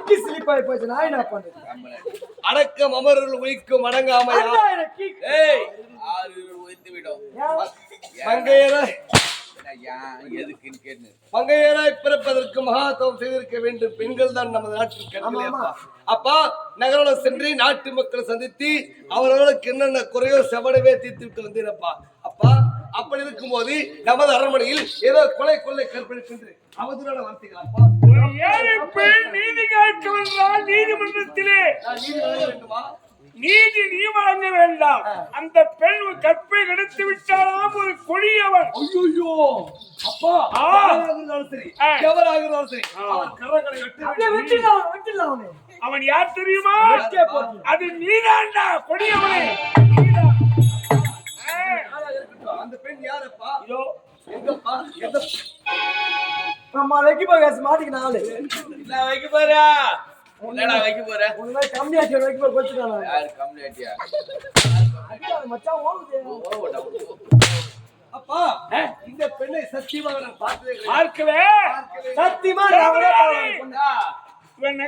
டாங்கி slip ஆகி போச்சு. நான் என்ன பண்றது அடக்கம் அமரர்கள் உயிக்கும் அடங்காமையா? ஏய் ஆறு ஒய்த்து விடும். மங்கையராய் பிறப்பதற்கு மகாத்தவம் செய்திருக்க வேண்டும். பெண்கள் தான் நமது நாட்டில் அப்பா நகரம் சென்று நாட்டு மக்களை சந்தித்து அவர்களுக்கு என்னென்ன குறையோ செவடவே தீர்த்து விட்டு வந்தேனப்பா அப்பா அப்படி இருக்கும்போது நமது அரண்மனையில் ஏதோ கொலை கொள்ளை கற்பழிக்கின்ற அவதூறான வார்த்தைகள் அப்பா. ஏழை பெண் நீதி கேட்க வந்தால் நீதிமன்றத்திலே நான் நீதி நீ வழங்க வேண்டாம் அந்த பெண் கற்பை எடுத்து விட்டாலாம் ஒரு கொடியவன் ஐயோ அப்பா சரி. எவராக இருந்தாலும் சரி அவர் கரங்களை வெட்ட அப்படியே வேண்டும். வெட்டிடலாம், வெட்டிடலாம் அவனை. அவன் யார் தெரியுமா. அது நீதான்டா கொடியவனே. அந்த பெண் யாரப்பா இதோ எங்கப்பா எந்த நம்ம வைக்க போக மாட்டிக்கு நாலு. என்ன வைக்க போறா? என்னடா வைக்க போற? உங்க மாதிரி கம்மியாச்சு வைக்க போய் கொச்சுட்டான் யாரு கம்யூனிட்டியா மச்சான் ஓடுது. ஓ அப்பா இந்த பெண்ணை சத்தியமாக நான் பார்த்ததே. பார்க்கவே சத்தியமா நான். இவன்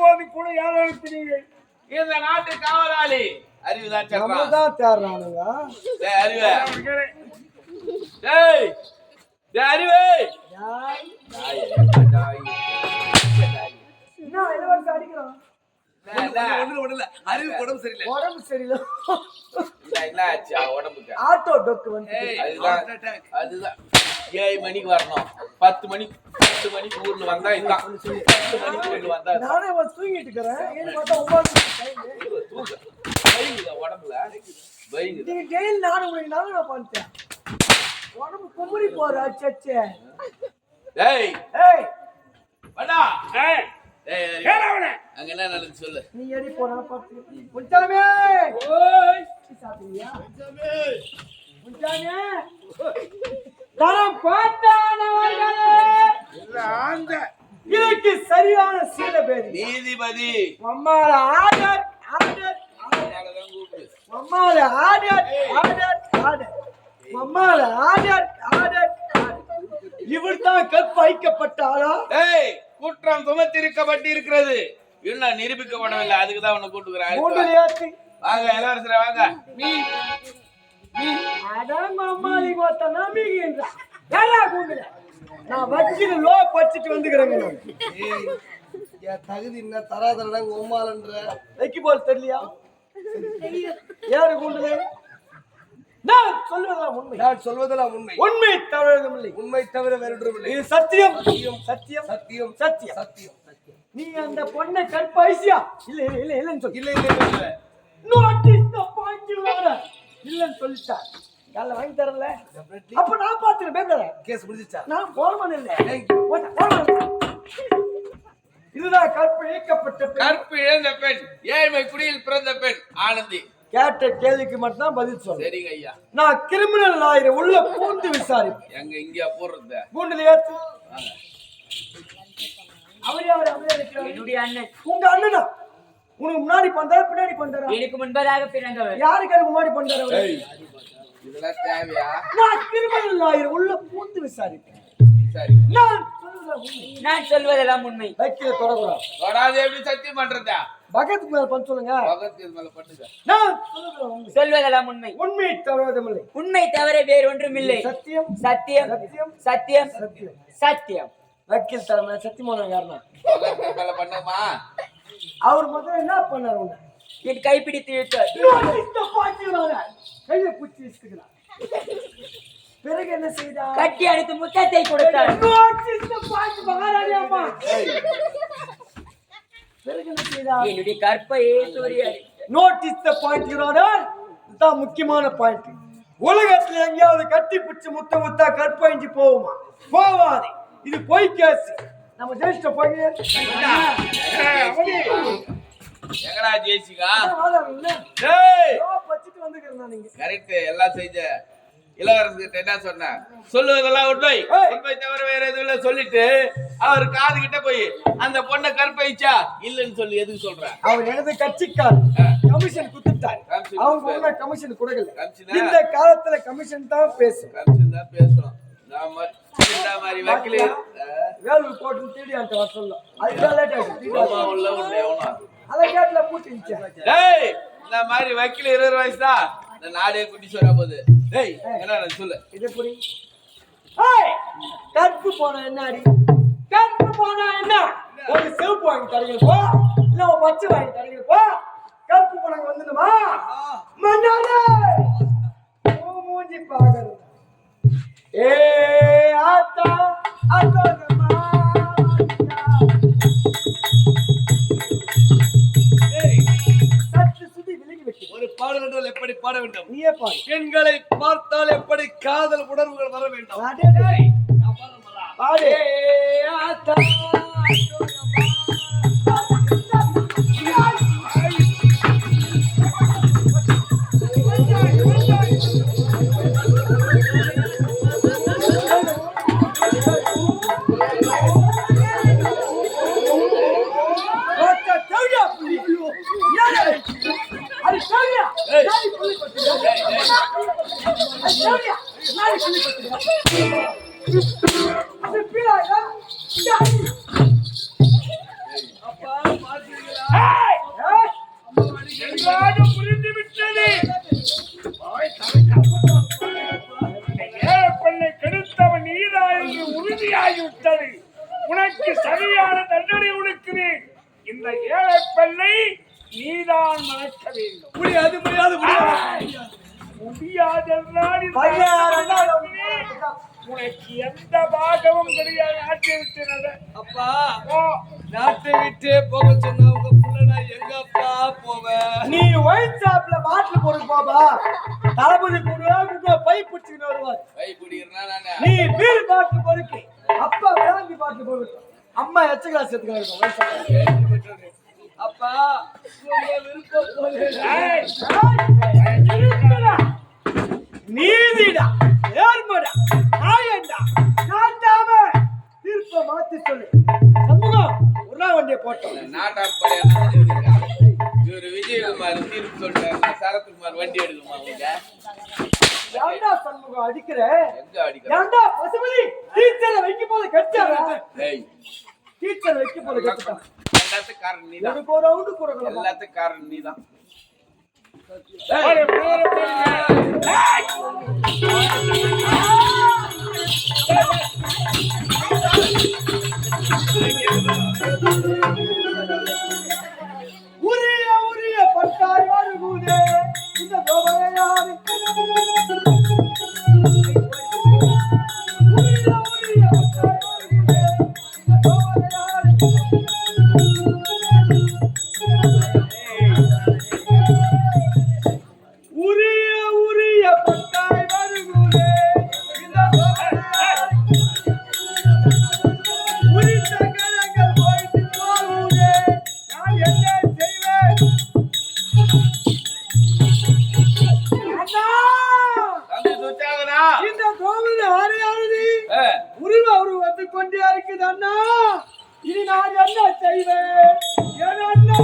போது கூட யாரும் அனுப்பினீர்கள் இந்த நாட்டு காவலாளி. அறிவுதான் டேய் அறிவு. டேய் அறிவு உடம்பு சரியில்லை. உடம்பு சரியில்லை. என்ன, ஆச்சு? உடம்புக்கு? ஆட்டோ டொக்கு வந்து அதுதான். அதுதான். ஏழு மணிக்கு வரணும். பத்து மணிக்கு பத்து மணிக்கு ஊர்ல வந்தா இதுதான். பத்து மணிக்கு ஊர்ல வந்தா. நானே வந்து தூங்கிட்டு இருக்கிறேன். பார்த்தா ஒன்பது. தூக்கு. பயங்குதா உடம்புல? பயங்குது டெய்லி மணிக்கு நானும் நான் பண்ணிட்டேன். உடம்பு குமரி போற அச்சே டேய். ஏய். வாடா. ஏய், டேய் அறிவு. ஏன் அவனை. அங்க என்ன நடந்து சொல்லு. நீ எடி போனா பார்த்து முஞ்சாமே ஓய். சாப்பிடுறியா? முஞ்சாமே தரம் பார்த்தானவர்களே. இதுக்கு சரியான சீல பேரு. நீதிபதி. அதனாலதான் கூப்பிடு? மம்மால ஆர்டர் ஆர்டர் ஆர்டர் ஆர்டர் இவர் தான் கற்ப வைக்கப்பட்டாரா டேய் குற்றம் சுமத்திருக்கப்பட்டு இருக்கிறது இன்னும் நிரூபிக்கப்படவில்லை அதுக்கு தான் உன்னை கூட்டுக்கிறேன் வாங்க இளவரசரே வாங்க. நீ நான் வக்கீல் லோ படிச்சுட்டு வந்துக்கிறேங்க நான் ஏய், என் தகுதி என்ன? தராதரடா உம்மாலன்ற வைக்கி போல் தெரியலையா? யாரு கூண்டுல? நான் சொல்வதெல்லாம் உண்மை. நான் சொல்வதெல்லாம் உண்மை. உண்மை தவறவில்லை உண்மை தவிர வேற ஒன்றும் இல்லை. இது சத்தியம். சத்தியம். சத்தியம். சத்தியம். சத்தியம். சத்தியம். நீ அந்த பொண்ணை கற்பைசியா இல்ல இல்ல இல்ல இல்லன்னு சொல்லி. இல்ல இல்ல இல்ல, நோட்டீஸ் த பாயிண்ட் இல்லன்னு சொல்லிட்டா காலைல வாங்கி தரல. அப்ப நான் பாத்துக்கிறேன் பேசுறேன் கேஸ் முடிஞ்சிச்சா? நான் போறவன் இல்ல. இதுதான் கற்பு இயக்கப்பட்ட. கற்பு இழந்த பெண். ஏழ்மை குடியில் பிறந்த பெண் ஆனந்தி. கேட்ட கேள்விக்கு மட்டும்தான் பதில் சொல்லு சரிங்க ஐயா. நான் கிரிமினல் லாயர் உள்ள பூந்து விசாரிப்பேன். எங்க இங்கயா போடுறது? பூண்டுல ஏத்து. அவர் அவரே இருக்கிறாரு. என்னுடைய அண்ணன். உங்க அண்ணனா? உனக்கு முன்னாடி பண்றாரா பின்னாடி பண்றாரா எனக்கு முன்பதாக பிறந்தவர். யாருக்கு எனக்கு முன்னாடி பண்றாரு அவரு? இதெல்லாம் தேவையா? நான் கிரிமினல் லாயர் உள்ள பூந்து விசாரிப்பேன். சரி. நான். நான் சொல்வதெல்லாம் உண்மை. வைக்கல தொடக்கூடாது. தொடாது எப்படி சத்தியம் பண்றதா? பக்கத்துக்கு மேல பண்ண சொல்லுங்க. சொல்வதெல்லாம் உண்மை. உண்மை தவறுதமில்லை உண்மை தவிர வேறு ஒன்றுமில்லை சத்தியம். சத்தியம். சத்தியம். சத்தியம். சத்தியம். சத்தியம். வக்கீல் தலைமை சத்தியமான யாருன்னா? பண்ணுமா அவர் முதல்ல என்ன பண்ணாரு உன்னை? என் கைப்பிடித்து கையை குச்சி வச்சுக்கிறான் பிறகு என்ன செய்தா கட்டி அடித்து முத்தத்தை கொடுத்தார். மகாராணி அம்மா என்னுடைய கற்பையே சூரிய. நோட்டீஸ் த பாயிண்ட் இதுதான் முக்கியமான பாயிண்ட் உலகத்துல எங்கேயாவது கட்டி பிடிச்சு முத்த முத்தா கற்பழிஞ்சு போகுமா? போவாது. இது பொய் கேஸ் நம்ம ஜெயிச்சிட்ட போய் எங்கடா ஜெயிச்சிக்கா? கரெக்ட் எல்லாம் செஞ்ச இளவரசர்கிட்ட என்ன சொன்ன சொல்லுவதெல்லாம் உண்மை. உண்மை தவிர வேற எதுவும் சொல்லிட்டு அவர் காது கிட்ட போய் அந்த பொண்ணை கற்பழிச்சா இல்லன்னு சொல்லி எதுக்கு சொல்ற அவர் எனது கட்சிக்கார் கமிஷன் குத்துட்டார் அவங்க கமிஷன் கொடுக்கல? இந்த காலத்துல கமிஷன் தான் பேசும். கமிஷன் தான் பேசணும் நான் மட்- வக்கீல். வேலு போட்டு தேடி அந்த வர சொல்ல அதுக்காக லேட் ஆயிடுச்சு உள்ள உண்டு எவனோ அதை கேட்ல பூட்டிச்சு டேய் இந்த மாதிரி வக்கீல் இருபது வயசு தான். நாடே குட்டி சொல்ல போகுது. டேய் என்ன சொல்லு. இது புரி. ஏய் கற்பு போனா என்ன அடி கற்பு போனா என்ன? ஒரு செவப்பு வாங்கி தரீங்க போ. இல்ல ஒரு பச்சை வாங்கி தரீங்க போ. கற்பு போனாங்க வந்துடுமா? மன்னாரே! மூஞ்சி பாக்குறது ஏ ஆத்தா அத்தோகமா பாட வேண்டும். நீயே பாரு பெண்களை பார்த்தால் எப்படி காதல் உணர்வுகள் வர வேண்டும்? பாடு. உறுதியாகிவிட்டது உனக்கு சரியான தண்டனை கொடுக்கிறேன் இந்த ஏழை பெண்ணை நீதான் மணக்க வேண்டும் முடியாது முடியாது முடியாது முடியாது உனக்கு எந்த பாகமும் கிடையாது ஆட்டி விட்டது அப்பா ஓ நாட்டை விட்டே போக சொன்ன உங்க புள்ள நான் எங்கப்பா போவேன் நீ ஒயின் ஷாப்ல போட்டு போபா தளபதி கூட பை பிடிச்சிக்கிட்டு வருவார் கை குடிக்கிறனா நானே நீ பீர் பாட்டில் பொறுக்கி அப்பா வேளாங்கி பாட்டில் போயிட்டு அம்மா எச்ச கிளாஸ் அப்பா விருப்பம் ஏய், நீதிடா நேர்மடா நாயண்டா நாட்டாம தீர்ப்ப மாத்தி சொல்லு. சண்முகம் உருளா வண்டியை போட்டோம் நாட்டாப்படையா இவரு விஜயகுமார் தீர்ப்பு சொல்லிட்டாரு சரத்குமார் வண்டி எடுக்குமா அவங்க ஏன்டா சண்முகம் அடிக்கிற? எங்க அடிக்கிற? ஏன்டா பசுபதி டீச்சரை வைக்கும் போது கடிச்சாரா ஏய். டீச்சர் வைக்கும் போது எல்லாத்துக்கும் காரணம் நீதான். ஒரு ரவுண்டு கொடுக்கலாம் எல்லாத்துக்கும் காரணம் நீதான். ஒரு கோவில் ஆரையானது உருவ உருவத்தை கொண்டே இருக்குது அண்ணா. இனி நான் என்ன செய்வேன்? என் அண்ணா.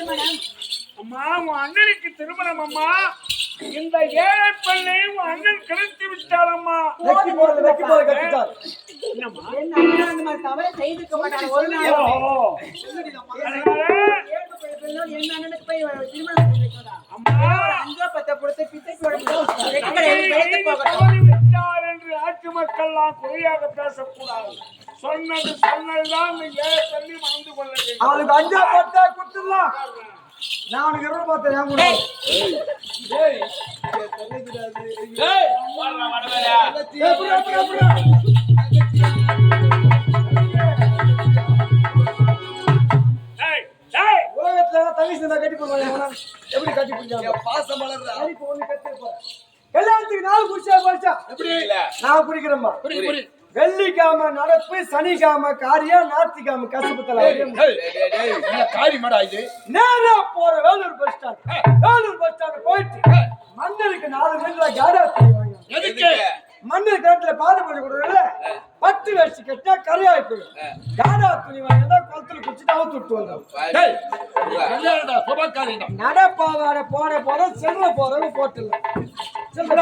வந்த? அம்மா உன் அண்ணனுக்கு திருமணம் அம்மா. இந்த ஏழை பெண்ணை உன் அண்ணன் கிடைத்து விட்டாரம்மா வெக்கி போறது வெக்கி போறது கட்டிட்டார் என்னம்மா? என் அண்ணன் அந்த மாதிரி தவறை செய்திருக்க மாட்டான் ஒரு நாள். ஓ, அதனால, என் அண்ணனுக்கு போய் திருமணம்? அம்மா ஒரு அஞ்சோ பத்தோ கொடுத்து பிச்சைக்கு போகட்டும். ஆட்சி மக்கள்லாம் குறையாக பேசக்கூடாது. சொன்னது சொன்னதுதான் ஏழை பெண்ணை மறந்து கொள்ள வேண்டும் அவனுக்கு அஞ்சா பத்தா கொடுத்துடலாம். நான் அவனுக்கு இருபது பார்த்தேன் ஏன் கூட டேய், ஏய். ஏய். நான் குடிக்கிறேம்மா வெள்ளிக்கிழமை நடப்பு சனிக்கிழமை காரியம் ஞாயிற்றுக்கிழமை கசப்பு காரியமாடா இது? நேரா போற Vellore bus stand Vellore bus stand போயிட்டு மன்னருக்கு நாலு ஜாடா செய்வாங்க எதுக்கு? மன்னர் கழுத்துல பாதை பண்ணி கொடுக்கல பட்டு வேஷ்டி கட்டா கரையாய் போயிடும். ஜாடா துணி வாங்கி தான் குளத்துல குடிச்சிட்டு அவுத்து விட்டு வந்தோம் நடப்பாவாட போற போற செல்ல போறவங்க போட்டுலாம் செல்ல